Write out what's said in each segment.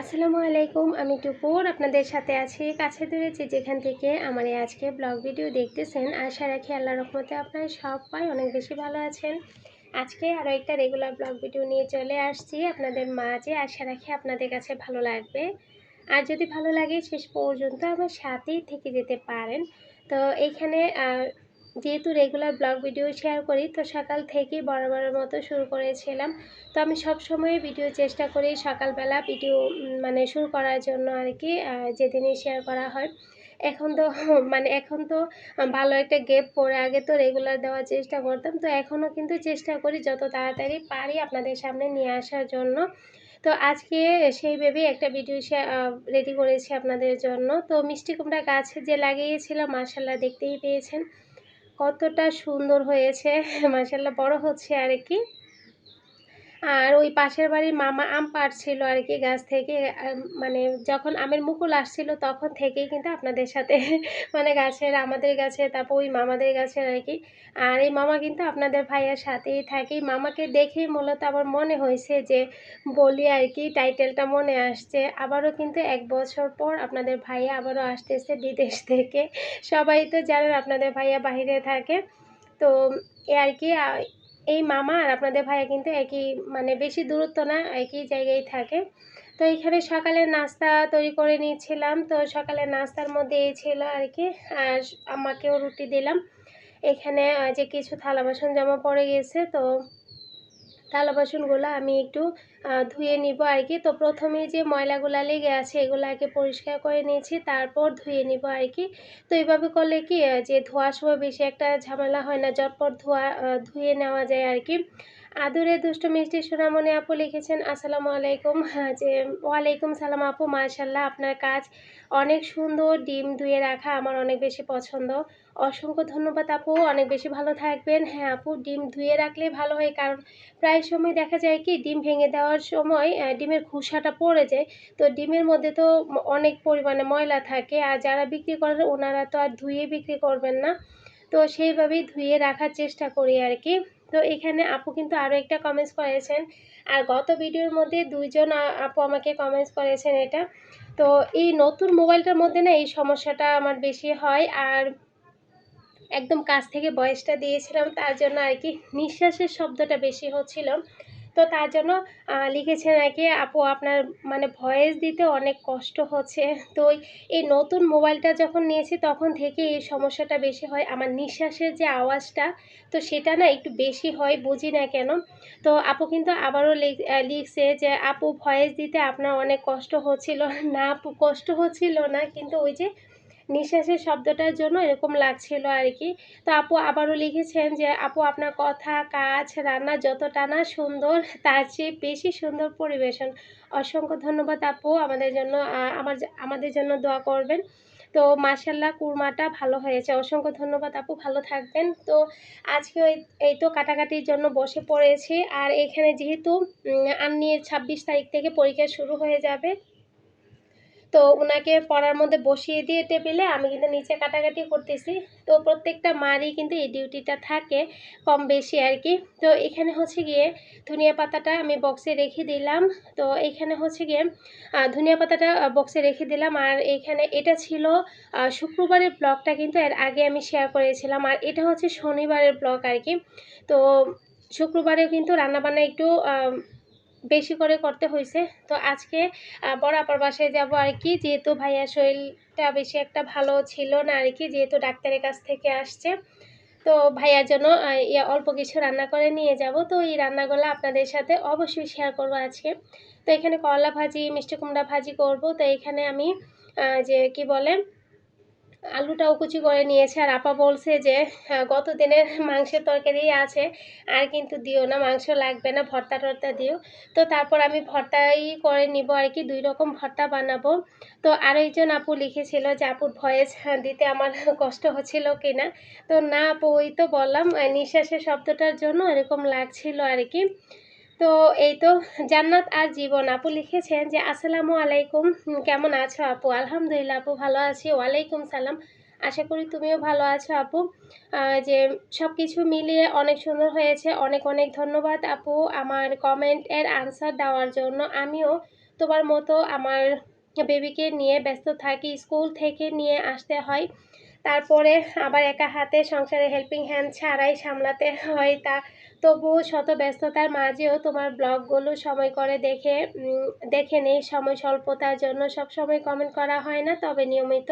আসসালামু আলাইকুম, আমি টুপুর। আপনাদের সাথে আছি কাছে যে যেখান থেকে আমার এই আজকে ব্লগ ভিডিও দেখতেছেন, আশা রাখি আল্লাহ রহমতে আপনারা সবাই অনেক বেশি ভালো আছেন। আজকে আরও একটা রেগুলার ব্লগ ভিডিও নিয়ে চলে আসছি আপনাদের মাঝে। আশা রাখি আপনাদের কাছে ভালো লাগবে। আর যদি ভালো লাগে শেষ পর্যন্ত আমার সাথেই থেকে যেতে পারেন। তো এইখানে যেহেতু রেগুলার ব্লগ ভিডিও শেয়ার করি, তো সকাল থেকেই বরাবরের মতো শুরু করেছিলাম। তো আমি সব সময় ভিডিও চেষ্টা করি সকালবেলা ভিডিও মানে শুরু করার জন্য আর কি যেদিনই শেয়ার করা হয়। এখন তো মানে এখন তো ভালো একটা গেপ পরে আগে তো রেগুলার দেওয়ার চেষ্টা করতাম। তো এখনও কিন্তু চেষ্টা করি যত তাড়াতাড়ি পারি আপনাদের সামনে নিয়ে আসার জন্য। তো আজকে সেই ভেবেই একটা ভিডিও রেডি করেছি আপনাদের জন্য। তো মিষ্টি কুমড়া গাছ যে লাগিয়েছিলাম মার্শাল্লাহ দেখতেই পেয়েছেন। কতটা সুন্দর হয়েছে। মাসাল্লাহ বড় হচ্ছে আর কি। আর ওই পাশের বাড়ির মামা আম পাড়ছিল আর কি গাছ থেকে মানে যখন আমের মুকুল আসছিল তখন থেকেই কিন্তু আপনাদের সাথে মানে গাছের, আমাদের গাছে, তারপর ওই মামাদের গাছের আর কি। আর এই মামা কিন্তু আপনাদের ভাইয়ার সাথেই থাকে। মামাকে দেখেই মূলত আমার মনে হয়েছে যে, বলি আর কি টাইটেলটা মনে আসছে। আবারও কিন্তু এক বছর পর আপনাদের ভাইয়া আবারও আসতেছে বিদেশ থেকে। সবাই তো জানেন আপনাদের ভাইয়া বাহিরে থাকে। তো এ আর কি এই মামা আর আপনাদের ভাইয়া কিন্তু একই মানে বেশি দূরত্ব না, একই জায়গায় থাকে। তো এখানে সকালে নাস্তা তৈরি করে নিয়েছিলাম। তো সকালে নাস্তার মধ্যে ছিল আর কি, আর আমাকেও রুটি দিলাম। এখানে যে কিছু থালা বাসন জমা পড়ে গেছে, তো থালা বাসনগুলো আমি একটু ধুয়ে নিব আর কি। তো প্রথমে যে ময়লাগুলো লেগে আছে এগুলো আগে পরিষ্কার করে নিয়েছি, তারপর ধুয়ে নিব আর কি। তো এইভাবে করলে কি যে ধোয়ার সময় বেশি একটা ঝামেলা হয় না জটপট ধোয়া ধুয়ে নেওয়া যায় আর কি। আদুরে দুষ্ট মিষ্টি সোনামণি আপু লিখেছেন, আসসালামু আলাইকুম। হ্যাঁ যে, ওয়ালাইকুম সালাম আপু মাশাল্লাহ আপনার কাজ অনেক সুন্দর, ডিম ধুয়ে রাখা আমার অনেক বেশি পছন্দ। অসংখ্য ধন্যবাদ আপু, অনেক বেশি ভালো থাকবেন। হ্যাঁ আপু, ডিম ধুয়ে রাখলে ভালো হয়, কারণ প্রায় সময় দেখা যায় কি, ডিম ভেঙে দেওয়ার সময় ডিমের খোসাটা পড়ে যায়। তো ডিমের মধ্যে তো অনেক পরিমাণে ময়লা থাকে, আর যারা বিক্রি করেন ওনারা তো আর ধুয়ে বিক্রি করবেন না। তো সেইভাবেই ধুয়ে রাখার চেষ্টা করি আর কি। তো এখানে আপু কিন্তু আরও একটা কমেন্টস করেছেন, আর গত ভিডিওর মধ্যে দুইজন আপু আমাকে কমেন্টস করেছেন এটা। তো এই নতুন মোবাইলটার মধ্যে না এই সমস্যাটা আমার বেশি হয়, আর একদম কাছ থেকে বয়সটা দিয়েছিলাম, তার জন্য আর কি নিঃশ্বাসের শব্দটা বেশি হচ্ছিল। তো তার জন্য লিখেছেন আর কি, আপু, আপনার মানে ভয়েস দিতে অনেক কষ্ট হচ্ছে। তো এই নতুন মোবাইলটা যখন নিয়েছি, তখন থেকে এই সমস্যাটা বেশি হয়। আমার নিঃশ্বাসের যে আওয়াজটা, তো সেটা না একটু বেশি হয়, বুঝি না কেন। তো আপু কিন্তু আবারও লিখছে যে, আপু, ভয়েস দিতে আপনার অনেক কষ্ট হচ্ছিল। না আপু, কষ্ট হচ্ছিল না, কিন্তু ওই যে নিঃশ্বাসের শব্দটার জন্য এরকম লাগছিল আর কি তো আপু আবারও লিখেছেন যে, আপু, আপনার কথা, কাজ, রান্না যতটা না সুন্দর, তার চেয়ে বেশি সুন্দর পরিবেশন। অসংখ্য ধন্যবাদ আপু, আমাদের জন্য আমার আমাদের জন্য দোয়া করবেন। তো মার্শাল্লাহ কুরমাটা ভালো হয়েছে। অসংখ্য ধন্যবাদ আপু, ভালো থাকবেন। তো আজকে এই তো কাটাকাটির জন্য বসে পড়েছি। আর এখানে যেহেতু আন্নির ছাব্বিশ তারিখ থেকে পরীক্ষা শুরু হয়ে যাবে তো ওনাকে পড়ার মধ্যে বসিয়ে দিয়ে টেবিলে আমি কিন্তু নিচে কাটাকাটি করতেছি। তো প্রত্যেকটা মারই কিন্তু এই ডিউটিটা থাকে কম বেশি আর কি। তো এখানে হচ্ছে গিয়ে ধনিয়া পাতাটা আমি বক্সে রেখে দিলাম। তো এখানে হচ্ছে গিয়ে ধনিয়া পাতাটা বক্সে রেখে দিলাম। আর এখানে এটা ছিল শুক্রবারের ব্লগটা কিন্তু এর আগে আমি শেয়ার করেছিলাম। আর এটা হচ্ছে শনিবারের ব্লগ আর কি। তো শুক্রবারেও কিন্তু রান্নাবান্না একটু বেশি করে করতে হয়েছে তো আজকে আপার বাসায় যাব আর কি। যেহেতু ভাইয়ার শরীরটা বেশি একটা ভালো ছিল না আর কি, যেহেতু ডাক্তারের কাছ থেকে আসছে। তো ভাইয়ার জন্য অল্প কিছু রান্না করে নিয়ে যাব। তো এই রান্নাগুলো আপনাদের সাথে অবশ্যই শেয়ার করব আজকে। তো এখানে করলা ভাজি, মিষ্টি কুমড়া ভাজি করব। তো এখানে আমি যে কি বলে আলুটাও কুচি করে নিয়েছে আর আপা বলছে যে হ্যাঁ, গত দিনের মাংসের তরকারি আছে আর কিন্তু দিও না মাংস লাগবে না ভর্তা টর্তা দিও। তো তারপর আমি ভর্তাই করে নিব আর কি দুই রকম ভর্তা বানাবো। তো আরেকজন আপু লিখেছিল যে আপুর ভয়েস দিতে আমার কষ্ট হচ্ছিল কিনা? তো না আপু ওই তো বললাম নিঃশ্বাসের শব্দটার জন্য এরকম লাগছিল আর কি। তো এই তো জান্নাত আর জীবন। আপু লিখেছেন যে, আসসালামু আলাইকুম। কেমন আছো আপু? আলহামদুলিল্লাহ আপু ভালো আছি। ওয়ালাইকুম সালাম। আশা করি তুমিও ভালো আছো আপু। যে সব কিছু মিলিয়ে অনেক সুন্দর হয়েছে। অনেক অনেক ধন্যবাদ আপু আমার কমেন্টের আনসার দেওয়ার জন্য। আমিও তোমার মতো আমার বেবিকে নিয়ে ব্যস্ত থাকি। স্কুল থেকে নিয়ে আসতে হয়। তারপরে আবার একা হাতে সংসারে হেল্পিং হ্যান্ড ছাড়াই সামলাতে হয় তা। তবুও শত ব্যস্ততার মাঝেও তোমার ব্লগগুলো সময় করে দেখে দেখে নেই। সময় স্বল্পতার জন্য সব সময় কমেন্ট করা হয় না, তবে নিয়মিত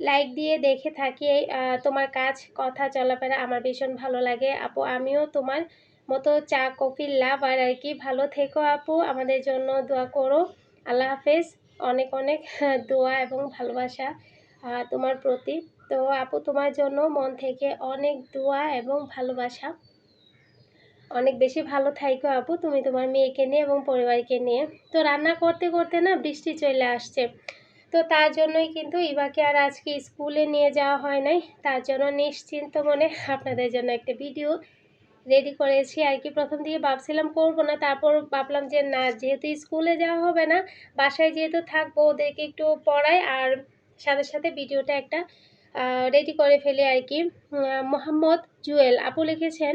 লাইক দিয়ে দেখে থাকি। তোমার কাজ, কথা, চলাফেরা আমার ভীষণ ভালো লাগে। আপু, আমিও তোমার মতো চা কফির লাভ আর আর কি। ভালো থেকো আপু, আমাদের জন্য দোয়া করো। আল্লাহ হাফেজ। অনেক অনেক দোয়া এবং ভালোবাসা। তোমার প্রতি। তো আপু, তোমার জন্য মন থেকে অনেক দোয়া এবং ভালোবাসা। অনেক বেশি ভালো থাইকো আপু, তুমি তোমার মেয়েকে নিয়ে এবং পরিবারকে নিয়ে। তো রান্না করতে করতে না বৃষ্টি চলে আসছে। তো তার জন্যই কিন্তু ইবাকে আর আজকে স্কুলে নিয়ে যাওয়া হয় নাই। তার জন্য নিশ্চিন্ত মনে আপনাদের জন্য একটা ভিডিও রেডি করেছি। আর কি প্রথম দিকে ভাবছিলাম করব না, তারপর ভাবলাম যে না, যেহেতু স্কুলে যাওয়া হবে না, বাসায় যেহেতু থাকব, ওদেরকে একটু পড়াই আর সাথে সাথে ভিডিওটা একটা রেডি করে ফেলে আর কি। মোহাম্মদ জুয়েল, আপু লিখেছেন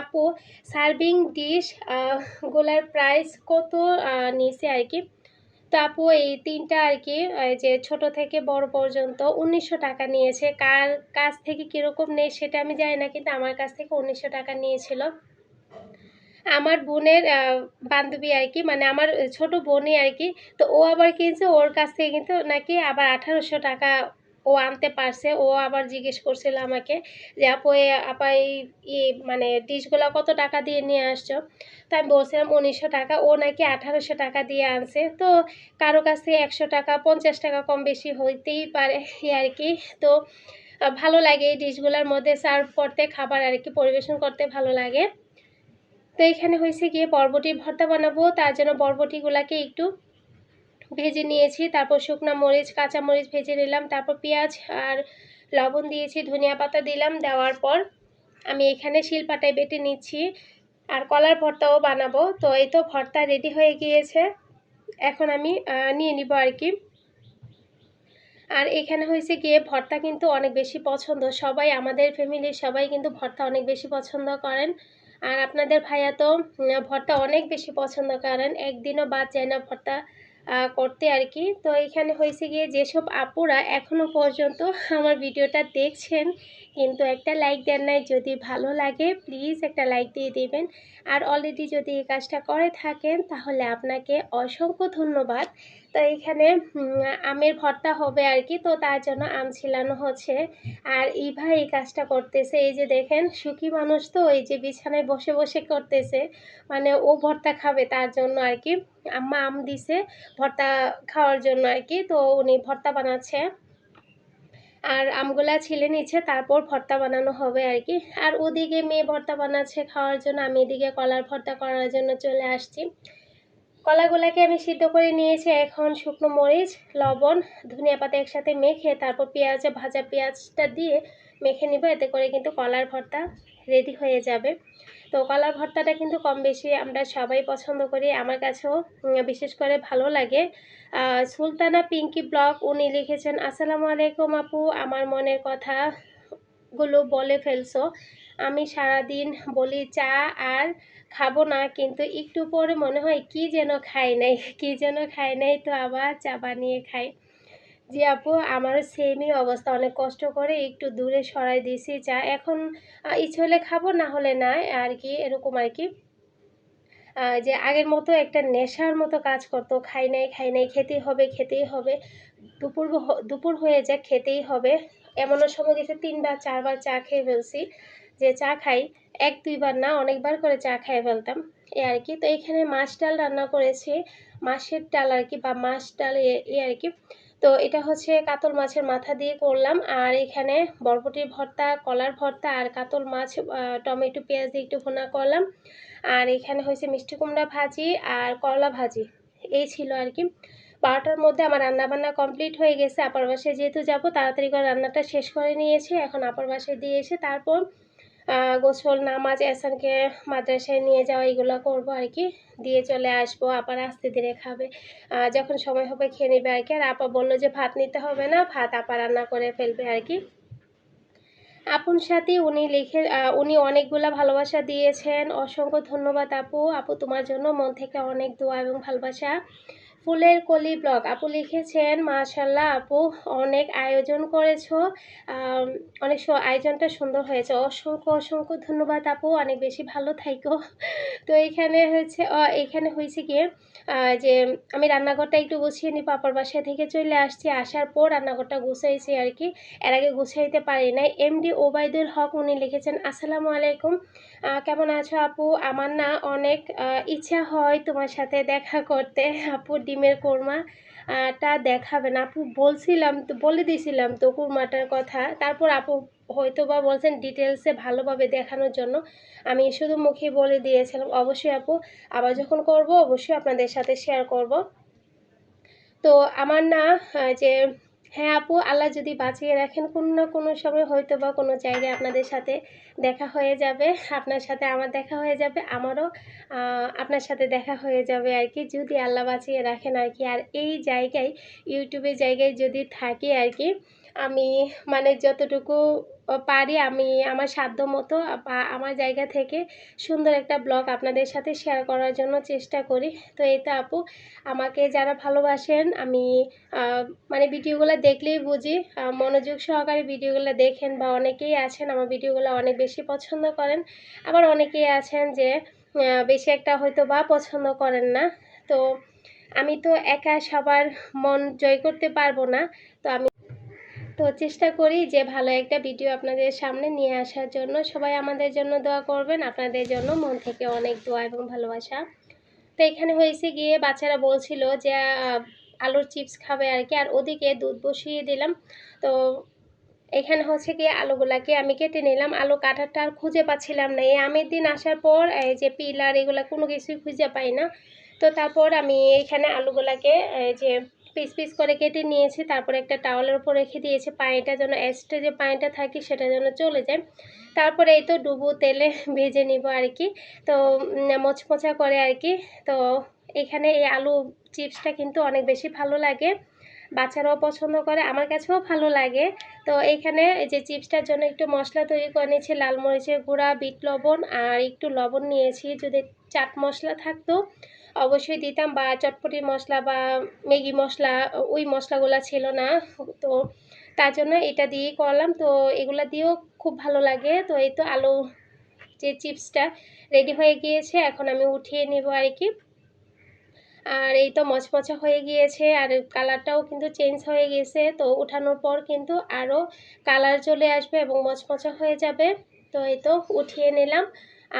আপু সার্ভিং ডিশ গোলার প্রাইস কত নিচে আর কি। তো আপু, এই তিনটা আর কি যে ছোট থেকে বড় পর্যন্ত উনিশশো টাকা নিয়েছে। কার কাছ থেকে কীরকম নেই সেটা আমি জানি না, কিন্তু আমার কাছ থেকে উনিশশো টাকা নিয়েছিল। আমার বোনের বান্ধবী আর কি মানে আমার ছোট বোনই আর কি তো ও আবার কিনছে, ওর কাছ থেকে কিন্তু নাকি আবার আঠারোশো টাকা ও আনতে পারছে। ও আবার জিজ্ঞেস করছিল আমাকে যে, আপু আপা, এই মানে ডিশগুলো কত টাকা দিয়ে নিয়ে আসছো? তো আমি বলছিলাম, উনিশশো টাকা। ও নাকি আঠারোশো টাকা দিয়ে আনছে। তো কারও কাছে একশো টাকা, পঞ্চাশ টাকা কম বেশি হইতেই পারে আর কি তো ভালো লাগে এই ডিশগুলোর মধ্যে সার্ভ করতে, খাবার আর কি পরিবেশন করতে ভালো লাগে। তো এখানে হয়েছে গিয়ে বরবটির ভর্তা বানাবো। তার জন্য বরবটিগুলাকে একটু ভেজে নিয়েছি। তারপর শুকনো মরিচ, কাঁচা মরিচ ভেজে নিলাম। তারপর পেঁয়াজ আর লবণ দিয়েছি, ধনিয়া পাতা দিলাম। দেওয়ার পর আমি এখানে শিলপাটায় বেটে নিচ্ছি। আর কলার ভর্তাও বানাবো। তো এই তো ভর্তা রেডি হয়ে গিয়েছে। এখন আমি নিয়ে নিব আর কি। আর এখানে হয়েছে গিয়ে ভর্তা কিন্তু অনেক বেশি পছন্দ। সবাই, আমাদের ফ্যামিলির সবাই কিন্তু ভর্তা অনেক বেশি পছন্দ করেন। আর আপনাদের ভাইয়া তো ভর্তা অনেক বেশি পছন্দ করেন একদিনও বাদ যায় না ভর্তা করতে আর কি। তো এখানে হয়েছে গিয়ে যেসব আপুরা এখনও পর্যন্ত আমার ভিডিওটা দেখছেন কিন্তু একটা লাইক দেন নাই, যদি ভালো লাগে প্লিজ একটা লাইক দিয়ে দেবেন। আর অলরেডি যদি এই কাজটা করে থাকেন, তাহলে আপনাকে অসংখ্য ধন্যবাদ। তো এখানে আমের ভর্তা হবে আর কি, তো তার জন্য আম ছিলানো হচ্ছে। আর ইভা এই কাজটা করতেছে, এই যে দেখেন, সুখী মানুষ তো, এই যে বিছানায় বসে বসে করতেছে। মানে ও ভর্তা খাবে তার জন্য আর কি। আম্মা আম দিছে ভর্তা খাওয়ার জন্য আর কি, তো উনি ভর্তা বানাচ্ছে। আর আমগুলা ছিলে নিচ্ছে তারপর ভর্তা বানানো হবে আর কি। আর ওদিকে মেয়ে ভর্তা বানাচ্ছে খাওয়ার জন্য, আমি এদিকে কলার ভর্তা করার জন্য চলে আসছি। কলাগুলাকে আমি সিদ্ধ করে নিয়েছি এখন শুকনো মরিচ, লবণ, ধনিয়া পাতা একসাথে মেখে, তারপর পেঁয়াজ, ভাজা পেঁয়াজটা দিয়ে মেখে নিব। এতে করে কিন্তু কলার ভর্তা রেডি হয়ে যাবে। তো কলার ভর্তাটা কিন্তু কম বেশি আমরা সবাই পছন্দ করি। আমার কাছেও বিশেষ করে ভালো লাগে। সুলতানা পিঙ্কি ব্লগ উনি লিখেছেন, আসসালামু আলাইকুম আপু, আমার মনের কথাগুলো বলে ফেলছো। আমি সারাদিন বলি চা আর খাব না, কিন্তু একটু পরে মনে হয় কি যেন খাই নাই, কি যেন খাই নাই, তো আবার চা বানিয়ে খাই। জি আপু, আমারও সেমই অবস্থা। অনেক কষ্ট করে একটু দূরে সরাই দিয়েছি চা। এখন ইচ্ছে হলে খাব, না হলে না আর কি, এরকম আর কি। যে আগের মতো একটা নেশার মতো কাজ করতো। খাই নাই খাই নাই, খেতেই হবে খেতেই হবে। দুপুর দুপুর হয়ে যায় খেতেই হবে। এমনও সময় গেছে তিনবার, চারবার চা খেয়ে ফেলছি। যে চা খাই, এক, দুইবার না, অনেকবার করে চা খেয়ে ফেলতাম। এ আর কি। তো এখানে মাছ ডাল রান্না করেছি। মাছের ডাল আর কি, বা মাছ ডাল এ আর কি। তো এটা হচ্ছে কাতল মাছের মাথা দিয়ে করলাম। আর এখানে বরবটির ভর্তা, কলার ভর্তা আর কাতল মাছ টমেটো, পেঁয়াজ দিয়ে একটু ভোনা করলাম। আর এখানে হয়েছে মিষ্টি কুমড়া ভাজি আর করলা ভাজি। এই ছিল আর কি। বারোটার মধ্যে আমার রান্নাবান্না কমপ্লিট হয়ে গেছে। আপার বাসায় যেহেতু যাব, তাড়াতাড়ি করে রান্নাটা শেষ করে নিয়েছি। এখন আপার বাসায় দিয়ে এসে তারপর গোসল, নামাজ, এসানকে মাদ্রাসায় নিয়ে যাওয়া, এগুলো করব আর কি। দিয়ে চলে আসব, আবার আস্তে ধীরে খাবে। যখন সময় হবে খেয়ে নেবে আর কি। আর আপা বলল যে ভাত নিতে হবে না, ভাত আপা রান্না করে ফেলবে আর কি। আপন সাথে, উনি লিখে উনি অনেকগুলা ভালোবাসা দিয়েছেন। অসংখ্য ধন্যবাদ আপু। আপু, তোমার জন্য মন থেকে অনেক দোয়া এবং ভালোবাসা। ফুলের কলি ব্লগ। আপু লিখেছেন মাশাল্লাহ আপু অনেক আয়োজন করেছ। অনেক আয়োজনটা সুন্দর হয়েছে। অসংখ্য অসংখ্য ধন্যবাদ আপু। অনেক বেশি ভালো থাইকো। তো এখানে হচ্ছে আহ, এইখানে হয়েছে গিয়ে যে আমি রান্নাঘরটা একটু গুছিয়ে নিই পাপার বাসা থেকে চলে আসছি। আসার পর রান্নাঘরটা গুছাইছি আর কি। এর আগে গুছাইতে পারি নাই। এমডি ওবায়দুল হক উনি লিখেছেন আসসালামু আলাইকুম। কেমন আছো আপু? আমার না অনেক ইচ্ছা হয় তোমার সাথে দেখা করতে। আপু ডিমের কোরমা টা দেখাবেন আপু বলছিলাম, তো বলে দিয়েছিলাম তো কোরমাটার কথা। তারপর আপু হয়তো বা বলছেন ডিটেলসে ভালোভাবে দেখানোর জন্য। আমি শুধু মুখে বলে দিয়েছিলাম। অবশ্যই আপু, আবার যখন করব, অবশ্যই আপনাদের সাথে শেয়ার করব। তো আমার না যে হ্যাঁ আপু, আল্লাহ যদি বাঁচিয়ে রাখেন, কোনো না কোনো সময় হয়তো বা কোনো জায়গায় আপনাদের সাথে দেখা হয়ে যাবে, আপনার সাথে আমার দেখা হয়ে যাবে, আমারও আপনার সাথে দেখা হয়ে যাবে আর কি, যদি আল্লাহ বাঁচিয়ে রাখেন আর কি। আর এই জায়গায়, ইউটিউবের জায়গায় যদি থাকি আর কি আমি মানে যতটুকু পারি আমি আমার সাধ্য মতো, বা আমার জায়গা থেকে সুন্দর একটা ব্লগ আপনাদের সাথে শেয়ার করার জন্য চেষ্টা করি। তো এই তো আপু, আমাকে যারা ভালোবাসেন, আমি মানে ভিডিওগুলো দেখলেই বুঝি মনোযোগ সহকারে ভিডিওগুলো দেখেন, বা অনেকেই আছেন, আমার ভিডিওগুলো অনেক বেশি পছন্দ করেন। আবার অনেকেই আছেন যে বেশি একটা হয়তো বা পছন্দ করেন না। তো আমি তো একা সবার মন জয় করতে পারব না। তো আমি তো চেষ্টা করি যে ভালো একটা ভিডিও আপনাদের সামনে নিয়ে আসার জন্য। সবাই আমাদের জন্য দোয়া করবেন, আপনাদের জন্য মন থেকে অনেক দোয়া এবং ভালোবাসা। তো এখানে হয়েছে গিয়ে বাচ্চারা বলছিল যে আলুর চিপস খাবে আর কি, আর ওদিকে দুধ বসিয়ে দিলাম। তো এখানে হচ্ছে গিয়ে আলুগুলাকে আমি কেটে নিলাম। আলু কাটারটা আর খুঁজে পাচ্ছিলাম না। এই আমের দিন আসার পর, এই যে পিলার এগুলো কোনো কিছুই খুঁজে পাই না। তো তারপর আমি এখানে আলুগুলাকে যে পিস পিস করে কেটে নিয়েছি, তারপরে একটা টাওয়ালের উপর রেখে দিয়েছি, পানিটা যেন এক্সট্রা যে পানিটা থাকে সেটা যেন চলে যায়। তারপরে এই তো ডুবো তেলে ভেজে নিব আর কি। তো মোচমোচা করে আর কি। তো, এখানে এই আলু চিপসটা কিন্তু অনেক বেশি ভালো লাগে, বাচ্চারাও পছন্দ করে, আমার কাছেও ভালো লাগে। তো এইখানে যে চিপসটার জন্য একটু মশলা তৈরি করে নিয়েছি, লাল মরিচের গুঁড়া, বিট লবণ, আর একটু লবণ নিয়েছি, যদি চাট মশলা থাকতো। অবশ্যই দিতাম বা চটপটি মশলা বা ম্যাগি মশলা, ওই মশলাগুলো ছিল না। তো তার জন্য এটা দিয়েই করলাম। তো এগুলো দিয়েও খুব ভালো লাগে। তো এই তো আলু যে চিপসটা রেডি হয়ে গিয়েছে, এখন আমি উঠিয়ে নেব আর কি। আর এই তো মচমচা হয়ে গিয়েছে আর কালারটাও কিন্তু চেঞ্জ হয়ে গেছে তো উঠানোর পর কিন্তু আরও কালার চলে আসবে এবং মচমচা হয়ে যাবে। তো এই তো উঠিয়ে নিলাম।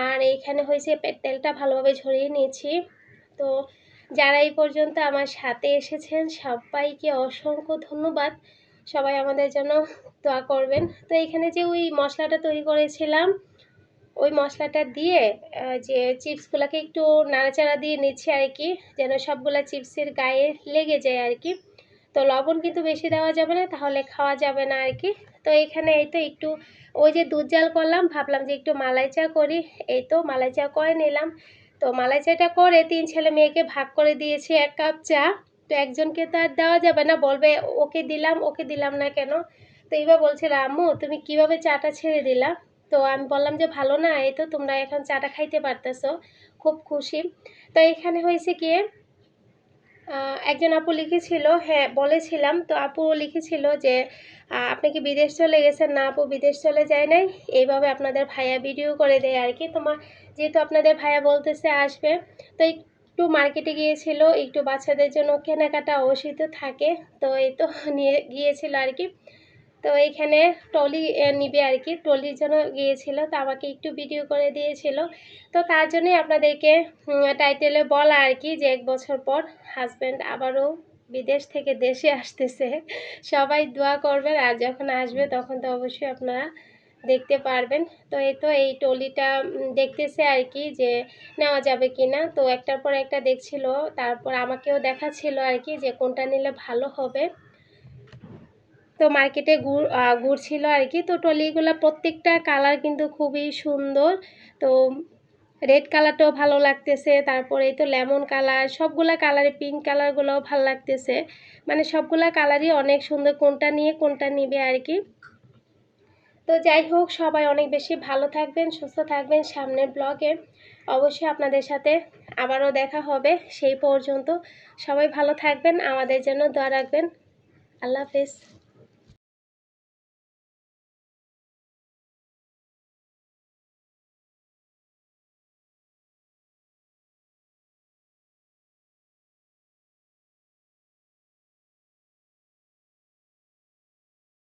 আর এইখানে হয়েছে তেলটা ভালোভাবে ঝরিয়ে নিয়েছি। তো যারা এই পর্যন্ত আমার সাথে এসেছেন, সবাইকে অসংখ্য ধন্যবাদ। সবাই আমাদের জন্য দোয়া করবেন। তো এখানে যে ওই মশলাটা তৈরি করেছিলাম, ওই মশলাটা দিয়ে যে চিপসগুলোকে একটু নাড়াচাড়া দিয়ে নিচ্ছি আর কি, যেন সবগুলা চিপসের গায়ে লেগে যায় আর কি। তো লবণ কিন্তু বেশি দেওয়া যাবে না, তাহলে খাওয়া যাবে না আর কি। তো এখানে এই তো একটু ওই যে দুধ জাল করলাম, ভাবলাম যে একটু মালাই চা করি। এই তো মালাই চা করে নিলাম। তো মালাই চাটা করে তিন ছেলে মেয়েকে ভাগ করে দিয়েছি এক কাপ চা। তো একজনকে তো আর দেওয়া যাবে না, বলবে ওকে দিলাম ওকে দিলাম না কেন? তো এইবার বলছিল আম্মু তুমি কীভাবে চাটা ছেড়ে দিলা? তো আমি বললাম যে, ভালো না, এই তো তোমরা এখন চাটা খাইতে পারতেছো, খুব খুশি। তো এখানে হয়েছে কি একজন আপু লিখেছিল হ্যাঁ বলেছিলাম। তো আপু লিখেছিল যে আপনি কি বিদেশ চলে গেছেন? না, আপু বিদেশ চলে যায় নাই। এইভাবে আপনাদের ভাইয়া ভিডিও করে দেয় আর কি তোমার যেহেতু আপনাদের ভাইয়া বলতেছে আসবে, তো একটু মার্কেটে গিয়েছিল, একটু বাচ্চাদের জন্য কেনাকাটা অবশ্যই তো থাকে। তো এই তো নিয়ে গিয়েছিল আর কি তো এখানে টলি নিবে আর কি টলির জন্য গিয়েছিল, তো আমাকে একটু ভিডিও করে দিয়েছিল। তো তার জন্যই আপনাদেরকে টাইটেলে বলা আর কি যে এক বছর পর হাজব্যান্ড আবারও বিদেশ থেকে দেশে আসতেছে। সবাই দোয়া করবেন, আর যখন আসবে তখন তো অবশ্যই আপনারা দেখতে পারবেন। তো এই তো এই টলিটা দেখতেছে আর কি যে নেওয়া যাবে কি না তো একটার পর একটা দেখছিল, তারপর আমাকেও দেখাচ্ছিল আর কি যে কোনটা নিলে ভালো হবে। তো মার্কেটে ঘুর ঘুরছিল আর কি। তো টলিগুলো প্রত্যেকটা কালার কিন্তু খুবই সুন্দর। তো রেড কালারটাও ভালো লাগতেছে, তারপরে এই তো লেমন কালার সবগুলা কালারে পিঙ্ক কালারগুলোও ভালো লাগতেছে। মানে সবগুলা কালারই অনেক সুন্দর, কোনটা নিয়ে কোনটা নিবে আর কি। তো যাই হোক, সবাই অনেক বেশি ভালো থাকবেন, সুস্থ থাকবেন সামনের ব্লগে অবশ্যই আপনাদের সাথে আবারও দেখা হবে সেই পর্যন্ত। সবাই ভালো থাকবেন, আমাদের জন্য দোয়া রাখবেন। আল্লাহ হাফেজ।